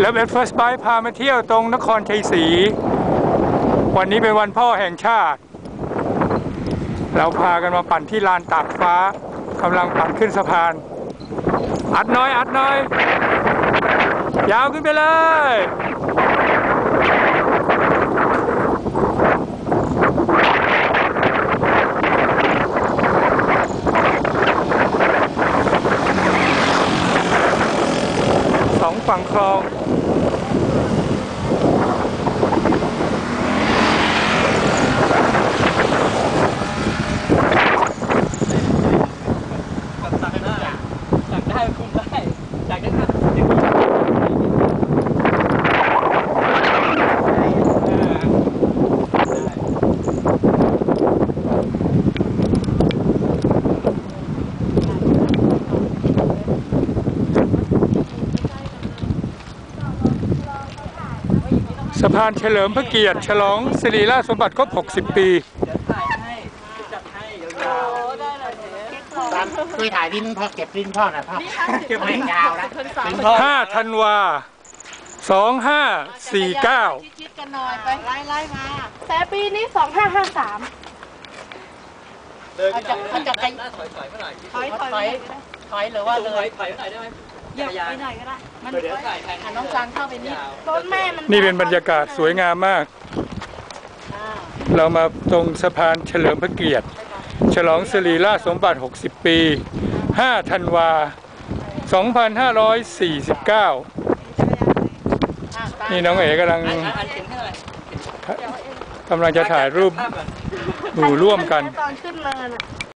แล้วเอ็ดเฟิร์สไบพามาเที่ยวตรงนครชัยศรี วันนี้เป็นวันพ่อแห่งชาติ เราพากันมาปั่นที่ลานตากฟ้ากำลังปั่นขึ้นสะพาน อัดน้อยอัดน้อย ยาวขึ้นไปเลย สองฝั่งคลอง สั่งได้สั่งได้คุมได้สั่งได้ สะพานเฉลิมพระเกียรติ ฉลองสิริราชสมบัติครบ 60 ปีเดี๋ยวถ่ายให้จัดให้ยาวโอ้ได้เลยเนี่ยตามคุยถ่ายลิ้นพ่อเก็บลิ้นพ่อหน่อยพ่อเก็บไม่ยาวนะคนสาม5ธันวา2549ชิดๆกันหน่อยไปไล่ไล่ๆมาแต่ปีนี้สองห้าห้าสามๆเดินที่ไหนเขาจะไปถอยถอยเมื่อไหร่ถอยถอยถอยถอยหรือว่าเลเลยยถอยเมื่อไหร่ได้ไหม เหยียบไปหน่อยก็ได้ มันเดี๋ยวถ่ายแทนอะน้องจันเข้าไปนี่รถแม่มันนี่เป็นบรรยากาศสวยงามมากอ่าเรามาตรงสะพานเฉลิมพระเกียรติ ฉลองสิริราชสมบัติ 60 ปี 5 ธันวา 2549อะตามนี่น้องเอ๋กำลังอันอันเข็มเท่าไหร่กำลังจะถ่ายรูปภาพก่อนหมู่ร่วมกันตอนขึ้นเนินอะ